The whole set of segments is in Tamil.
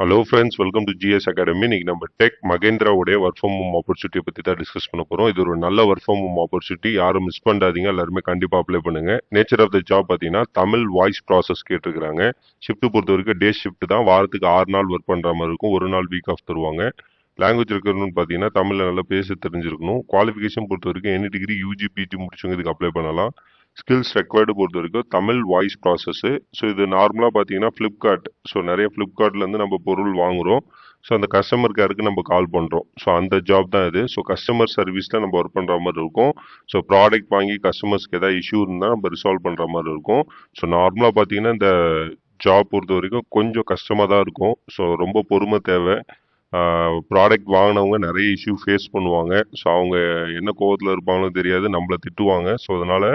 Hello friends welcome to GS academy இன்னைக்கு நம்ம டெக் மகேந்திராவுடைய ஒர்க் ஃப்ரம் ஹோம் ஆப்பர்ச்சுனிட்டியை பற்றி தான் டிஸ்கஸ் பண்ண போகிறோம் இது ஒரு நல்ல ஒர்க் ஃப்ரம் ஹோம் ஆப்பர்ச்சுனிட்டி யாரும் மிஸ் பண்ணாதீங்க எல்லாருமே கண்டிப்பாக அப்ளை பண்ணுங்க. நேச்சர் ஆஃப் த ஜாப் பார்த்தீங்கன்னா தமிழ் வாய்ஸ் ப்ராசஸ் கேட்டிருக்கிறாங்க. ஷிஃப்ட் பொறுத்த வரைக்கும் டே ஷிஃப்ட் தான். வாரத்துக்கு ஆறு நாள் ஒர்க் பண்ணுற மாதிரி இருக்கும். ஒரு நாள் வீக் ஆஃப் தருவாங்க. லாங்குவேஜ் இருக்கணும்னு பார்த்தீங்கன்னா தமிழில் நல்லா பேச தெரிஞ்சிருக்கணும். குவாலிஃபிகேஷன் பொறுத்த வரைக்கும் எனி டிகிரி யூஜி பிஜி முடிச்சவங்க இதுக்கு அப்ளை பண்ணலாம். ஸ்கில்ஸ் ரெக்வயர்டு பொறுத்த வரைக்கும் தமிழ் வாய்ஸ் ப்ராசஸ்ஸு ஸோ இது நார்மலாக பார்த்தீங்கன்னா ஃப்ளிப்கார்ட் ஸோ நிறைய ஃப்ளிப்கார்ட்லேருந்து நம்ம பொருள் வாங்குகிறோம் ஸோ அந்த கஸ்டமர் கேருக்கு நம்ம கால் பண்ணுறோம் ஸோ அந்த ஜாப் தான் இது. ஸோ கஸ்டமர் சர்வீஸில் நம்ம ஒர்க் பண்ணுற மாதிரி இருக்கும். ஸோ ப்ராடக்ட் வாங்கி கஸ்டமர்ஸ்க்கு எதாவது இஷ்யூ இருந்தால் நம்ம ரிசால்வ் பண்ணுற மாதிரி இருக்கும். ஸோ நார்மலாக பார்த்தீங்கன்னா இந்த ஜாப் பொறுத்த வரைக்கும் கொஞ்சம் கஷ்டமாக தான் இருக்கும். ஸோ ரொம்ப பொறுமை தேவை. ப்ராடக்ட் வாங்கினவங்க நிறைய இஷ்யூ ஃபேஸ் பண்ணுவாங்க. ஸோ அவங்க என்ன கோவத்தில் இருப்பாங்களோ தெரியாது. நம்மளை திட்டுவாங்க. ஸோ அதனால்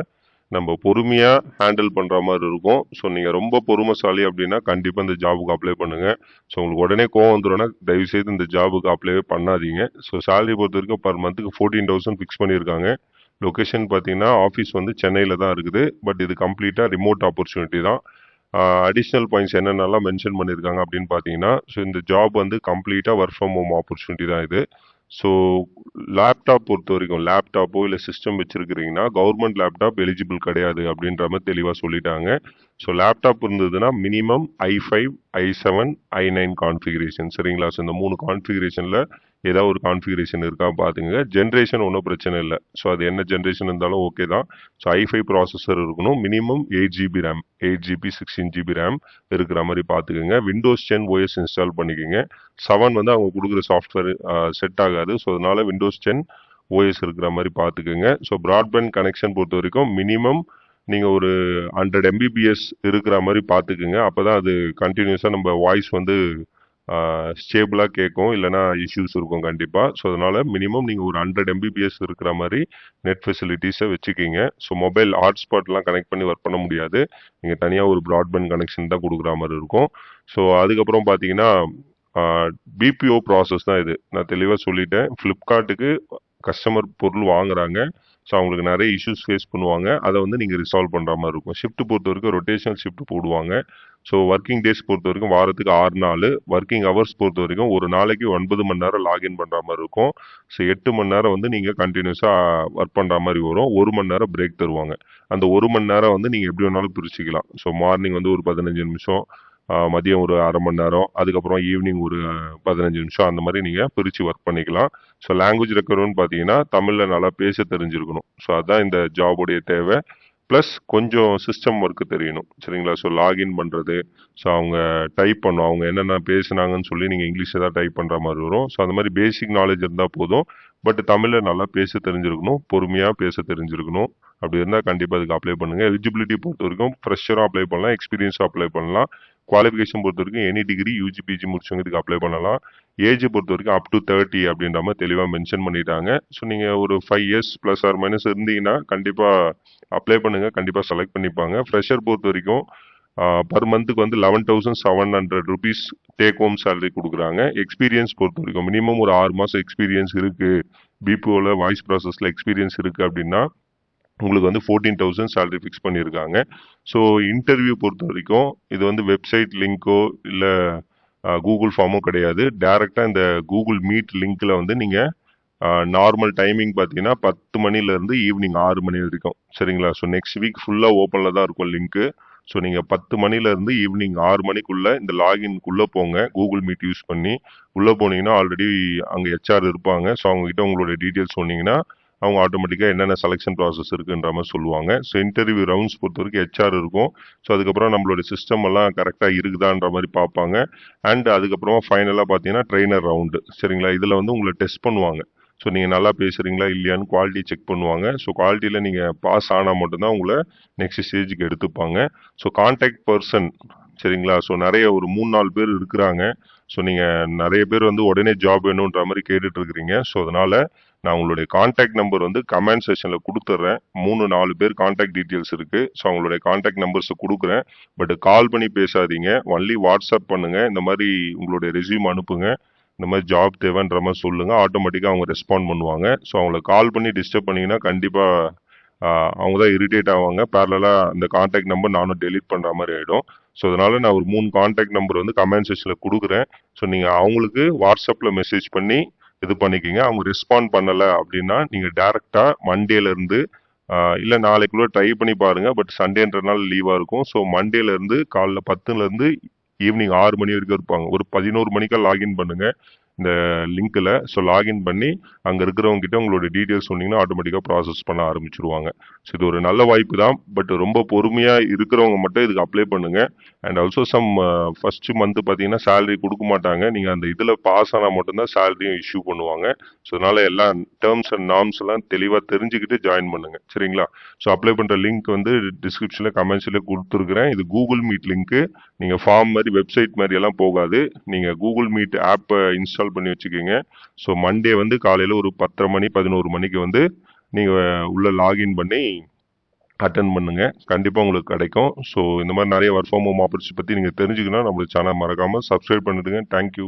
நம்ம பொறுமையாக ஹேண்டில் பண்ணுற மாதிரி இருக்கும். ஸோ நீங்கள் ரொம்ப பொறுமைசாலி அப்படின்னா கண்டிப்பாக இந்த ஜாபுக்கு அப்ளை பண்ணுங்கள் ஸோ உங்களுக்கு உடனே கோவம் வந்துடும்னா தயவுசெய்து இந்த ஜாபுக்கு அப்ளைவே பண்ணாதீங்க. ஸோ சேலரி பொறுத்த வரைக்கும் பர் மந்த்துக்கு ஃபோர்டீன் தௌசண்ட் ஃபிக்ஸ் பண்ணியிருக்காங்க. லொக்கேஷன் பார்த்தீங்கன்னா ஆஃபீஸ் வந்து சென்னையில் தான் இருக்குது. பட் இது கம்ப்ளீட்டாக ரிமோட் ஆப்பர்ச்சுனிட்டி தான். அடிஷ்னல் பாயிண்ட்ஸ் என்னென்னலாம் மென்ஷன் பண்ணியிருக்காங்க அப்படின்னு பார்த்தீங்கன்னா ஸோ இந்த ஜாப் வந்து கம்ப்ளீட்டாக ஒர்க் ஃப்ரம் ஹோம் ஆப்பர்ச்சுனிட்டி தான் இது. ஸோ லேப்டாப் பொறுத்த வரைக்கும் லேப்டாப்போ இல்லை சிஸ்டம் வச்சுருக்கிறீங்கன்னா கவர்மெண்ட் லேப்டாப் எலிஜிபிள் கிடையாது அப்படின்ற மாதிரி தெளிவாக சொல்லிட்டாங்க. ஸோ லேப்டாப் இருந்ததுன்னா minimum i five i seven i nine configuration சரிங்களா? ஸோ இந்த மூணு கான்ஃபிகரேஷனில் ஏதாவது ஒரு கான்ஃபிகரேஷன் இருக்கா பார்த்துங்க ஜென்ரேஷன் ஒன்றும் பிரச்சனை இல்லை. ஸோ அது என்ன ஜென்ரேஷன் இருந்தாலும் ஓகே தான். ஸோ ஐஃபை ப்ராசஸர் இருக்கணும். Minimum eight GB RAM eight GB sixteen GB RAM இருக்கிற மாதிரி பார்த்துக்குங்க விண்டோஸ் டென் ஓஎஸ் இன்ஸ்டால் பண்ணிக்கோங்க. செவன் வந்து அவங்க கொடுக்குற சாஃப்ட்வேர் செட் ஆகாது. ஸோ அதனால் விண்டோஸ் டென் ஓஎஸ் இருக்கிற மாதிரி பார்த்துக்குங்க ஸோ ப்ராட்பேண்ட் கனெக்ஷன் பொறுத்த வரைக்கும் மினிமம் நீங்கள் ஒரு ஹண்ட்ரட் எம்பிபிஎஸ் இருக்கிற மாதிரி பார்த்துக்குங்க. அப்போ தான் அது கண்டினியூஸாக நம்ம வாய்ஸ் வந்து ஸ்டேபிளாக கேட்கும். இல்லைனா இஷ்யூஸ் இருக்கும் கண்டிப்பாக ஸோ அதனால் மினிமம் நீங்கள் ஒரு ஹண்ட்ரட் எம்பிபிஎஸ் இருக்கிற மாதிரி நெட் ஃபெசிலிட்டிஸை வச்சுக்கிங்க. ஸோ மொபைல் ஹாட்ஸ்பாட்லாம் கனெக்ட் பண்ணி ஒர்க் பண்ண முடியாது. நீங்கள் தனியாக ஒரு ப்ராட்பேண்ட் கனெக்ஷன் தான் கொடுக்குற மாதிரி இருக்கும். ஸோ அதுக்கப்புறம் பார்த்தீங்கன்னா பிபிஓ ப்ராசஸ் தான் இது. நான் தெளிவாக சொல்லிட்டேன். ஃப்ளிப்கார்ட்டுக்கு கஸ்டமர் பொருள் வாங்குறாங்க. ஸோ அவங்களுக்கு நிறைய இஷ்யூஸ் ஃபேஸ் பண்ணுவாங்க. அதை வந்து நீங்கள் ரிசால்வ் பண்ணுற மாதிரி இருக்கும். ஷிஃப்ட் பொறுத்த வரைக்கும் ரொட்டேஷனல் ஷிஃப்ட் போடுவாங்க. ஸோ ஒர்க்கிங் டேஸ் பொறுத்த வரைக்கும் வாரத்துக்கு ஆறு நாள் ஒர்க்கிங் ஹவர்ஸ் பொறுத்த வரைக்கும் ஒரு நாளைக்கு ஒன்பது மணி நேரம் லாகின் பண்ணுற மாதிரி இருக்கும். ஸோ எட்டு மணி நேரம் வந்து நீங்கள் கண்டினியூஸாக ஒர்க் பண்ணுற மாதிரி வரும். ஒரு மணி நேரம் பிரேக் தருவாங்க. அந்த ஒரு மணி நேரம் வந்து நீங்கள் எப்படி வேணாலும் பிரிச்சுக்கலாம். ஸோ மார்னிங் வந்து ஒரு பதினஞ்சு நிமிஷம் மதியம் ஒரு அரை மணி நேரம் அதுக்கப்புறம் ஈவினிங் ஒரு பதினஞ்சு நிமிஷம் அந்த மாதிரி நீங்கள் பிரித்து ஒர்க் பண்ணிக்கலாம். ஸோ லாங்குவேஜ் ரெக்கவர்னு பார்த்தீங்கன்னா தமிழில் நல்லா பேச தெரிஞ்சிருக்கணும். ஸோ அதுதான் இந்த ஜாபுடைய தேவை. ப்ளஸ் கொஞ்சம் சிஸ்டம் ஒர்க்கு தெரியணும். சரிங்களா? ஸோ லாகின் பண்ணுறது ஸோ அவங்க டைப் பண்ணும். அவங்க என்னென்ன பேசுனாங்கன்னு சொல்லி நீங்கள் இங்கிலீஷில் தான் டைப் பண்ணுற மாதிரி வரும். ஸோ அந்த மாதிரி பேசிக் நாலேஜ் இருந்தால் போதும். பட் தமிழில் நல்லா பேச தெரிஞ்சிருக்கணும். பொறுமையாக பேச தெரிஞ்சிருக்கணும். அப்படி இருந்தால் கண்டிப்பாக அதுக்கு அப்ளை பண்ணுங்கள் எலிஜிபிலிட்டி பொறுத்த வரைக்கும் ஃப்ரெஷராக அப்ளை பண்ணலாம். எக்ஸ்பீரியன்ஸாக அப்ளை பண்ணலாம். குவாலிஃபிகேஷன் பொறுத்த வரைக்கும் எனி டிகிரி யூஜி பிஜி முடிச்சவங்க இதுக்கு அப்ளை பண்ணலாம். ஏஜ் பொறுத்த வரைக்கும் அப் டு தேர்ட்டி அப்படின்ற மாதிரி தெளிவாக மென்ஷன் பண்ணிட்டாங்க. ஸோ நீங்கள் ஒரு five years plus or minus இருந்தீங்கன்னா கண்டிப்பாக அப்ளை பண்ணுங்கள் கண்டிப்பாக செலக்ட் பண்ணிப்பாங்க. ஃப்ரெஷர் பொறுத்த வரைக்கும் பர் மந்த்துக்கு வந்து eleven thousand seven hundred rupees take home salary கொடுக்குறாங்க. எக்ஸ்பீரியன்ஸ் பொறுத்த வரைக்கும் மினிமம் ஒரு ஆறு மாதம் எக்ஸ்பீரியன்ஸ் இருக்குது பிபிஓவில் வாய்ஸ் ப்ராசஸில் எக்ஸ்பீரியன்ஸ் இருக்குது அப்படின்னா உங்களுக்கு வந்து ஃபோர்டீன் தௌசண்ட் சேலரி ஃபிக்ஸ் பண்ணியிருக்காங்க. ஸோ இன்டர்வியூ பொறுத்த வரைக்கும் இது வந்து வெப்சைட் லிங்க்கோ இல்லை கூகுள் ஃபார்மோ கிடையாது. டேரெக்டாக இந்த கூகுள் மீட் லிங்க்கில் வந்து நீங்கள் நார்மல் டைமிங் பார்த்தீங்கன்னா பத்து மணிலேருந்து ஈவினிங் ஆறு மணி வரைக்கும். சரிங்களா? ஸோ நெக்ஸ்ட் வீக் ஃபுல்லாக ஓப்பனில் தான் இருக்கும் லிங்க்கு ஸோ நீங்கள் பத்து மணிலேருந்து ஈவினிங் ஆறு மணிக்குள்ளே இந்த லாகின்குள்ளே போங்க. கூகுள் மீட் யூஸ் பண்ணி உள்ளே போனீங்கன்னா ஆல்ரெடி அங்கே ஹெச்ஆர் இருப்பாங்க. ஸோ அவங்ககிட்ட உங்களோட டீட்டெயில்ஸ் சொன்னீங்கன்னா அவங்க ஆட்டோமேட்டிக்காக என்னென்ன செலெக்ஷன் ப்ராசஸ் இருக்குன்ற மாதிரி சொல்லுவாங்க. ஸோ இன்டர்வியூ ரவுண்ட்ஸ் பொறுத்த வரைக்கும் ஹெச்ஆர் இருக்கும். ஸோ அதுக்கப்புறம் நம்மளோட சிஸ்டம் எல்லாம் கரெக்டாக இருக்குதான்ற மாதிரி பார்ப்பாங்க. அண்ட் அதுக்கப்புறமா ஃபைனலாக பார்த்தீங்கன்னா ட்ரெயினர் ரவுண்டு சரிங்களா? இதில் வந்து உங்களை டெஸ்ட் பண்ணுவாங்க. ஸோ நீங்கள் நல்லா பேசுகிறீங்களா இல்லையான்னு குவாலிட்டி செக் பண்ணுவாங்க. ஸோ குவாலிட்டியில் நீங்கள் பாஸ் ஆனால் மட்டும்தான் உங்களை நெக்ஸ்ட் ஸ்டேஜுக்கு எடுத்துப்பாங்க. ஸோ கான்டாக்ட் பர்சன் சரிங்களா? ஸோ நிறைய ஒரு மூணு நாலு பேர் இருக்கிறாங்க. ஸோ நீங்கள் நிறைய பேர் வந்து உடனே ஜாப் வேணுன்ற மாதிரி கேட்டுட்ருக்கிறீங்க ஸோ அதனால் நான் உங்களுடைய காண்டாக்ட் நம்பர் வந்து கமெண்ட் செஷனில் கொடுத்துட்றேன் மூணு நாலு பேர் காண்டாக்ட் டீட்டெயில்ஸ் இருக்குது ஸோ அவங்களுடைய காண்டாக்ட் நம்பர்ஸை கொடுக்குறேன். பட் கால் பண்ணி பேசாதீங்க. ஒன்லி வாட்ஸ்அப் பண்ணுங்கள் இந்த மாதிரி உங்களுடைய ரெசியூம் அனுப்புங்க. இந்த மாதிரி ஜாப் தேவைன்ற மாதிரி சொல்லுங்கள் ஆட்டோமேட்டிக்காக அவங்க ரெஸ்பாண்ட் பண்ணுவாங்க. ஸோ அவங்கள கால் பண்ணி டிஸ்டர்ப் பண்ணிங்கன்னா கண்டிப்பாக அவங்க தான் இரிட்டேட் ஆவாங்க. பேரலாக அந்த காண்டாக்ட் நம்பர் நானும் டெலிட் பண்ணுற மாதிரி ஆகிடும் ஸோ அதனால் நான் ஒரு மூணு காண்டாக்ட் நம்பர் வந்து கமெண்ட் செக்ஷனில் கொடுக்குறேன். ஸோ நீங்கள் அவங்களுக்கு வாட்ஸ்அப்பில் மெசேஜ் பண்ணி இது பண்ணிக்கிங்க. அவங்க ரெஸ்பாண்ட் பண்ணலை அப்படின்னா நீங்கள் டேரெக்டாக மண்டேலேருந்து இல்லை நாளைக்குள்ளே ட்ரை பண்ணி பாருங்கள் பட் சண்டேன்ற நாள் லீவாக இருக்கும். ஸோ மண்டேலேருந்து காலைல பத்துலேருந்து ஈவினிங் ஆறு மணி வரைக்கும் இருப்பாங்க. ஒரு பதினோரு மணிக்கா லாகின் பண்ணுங்கள் இந்த லிங்க்கில் ஸோ லாகின் பண்ணி அங்கே இருக்கிறவங்க கிட்ட உங்களோட டீட்டெயில்ஸ் சொன்னீங்கன்னா ஆட்டோமேட்டிக்காக ப்ராசஸ் பண்ண ஆரம்பிச்சிருவாங்க. ஸோ இது ஒரு நல்ல வாய்ப்பு தான். பட் ரொம்ப பொறுமையாக இருக்கிறவங்க மட்டும் இதுக்கு அப்ளை பண்ணுங்கள் and also some first month பார்த்தீங்கன்னா சேலரி கொடுக்க மாட்டாங்க. நீங்கள் அந்த இதில் பாஸ் ஆனால் மட்டும்தான் சேலரியும் இஷ்யூ பண்ணுவாங்க. ஸோ அதனால் எல்லா டேர்ம்ஸ் அண்ட் நார்ம்ஸ் எல்லாம் தெளிவாக தெரிஞ்சுக்கிட்டு ஜாயின் பண்ணுங்கள் சரிங்களா? ஸோ அப்ளை பண்ணுற லிங்க் வந்து டிஸ்கிரிப்ஷனில் கமெண்ட்ஸில் கொடுத்துருக்குறேன். இது கூகுள் மீட் லிங்க்கு நீங்கள் ஃபார்ம் மாதிரி வெப்சைட் மாதிரி எல்லாம் போகாது. நீங்கள் கூகுள் மீட் ஆப்பை இன்ஸ்டால் பண்ணி வச்சுக்கோங்க. ஸோ மண்டே வந்து காலையில் ஒரு பத்தரை மணி பதினோரு மணிக்கு வந்து நீங்கள் உள்ள லாகின் பண்ணி அட்டன் பண்ணுங்க. கண்டிப்பாக உங்களுக்கு கிடைக்கும். ஸோ இந்த மாதிரி நிறைய ஒர்க் ஃப்ரம் ஹோம் ஆப்பர்ச்சுனிட்டி பற்றி நீங்கள் தெரிஞ்சுக்கணும் நம்மளுக்கு சேனல் மறக்காமல் சப்ஸ்கிரைப் பண்ணிடுங்க. தேங்க்யூ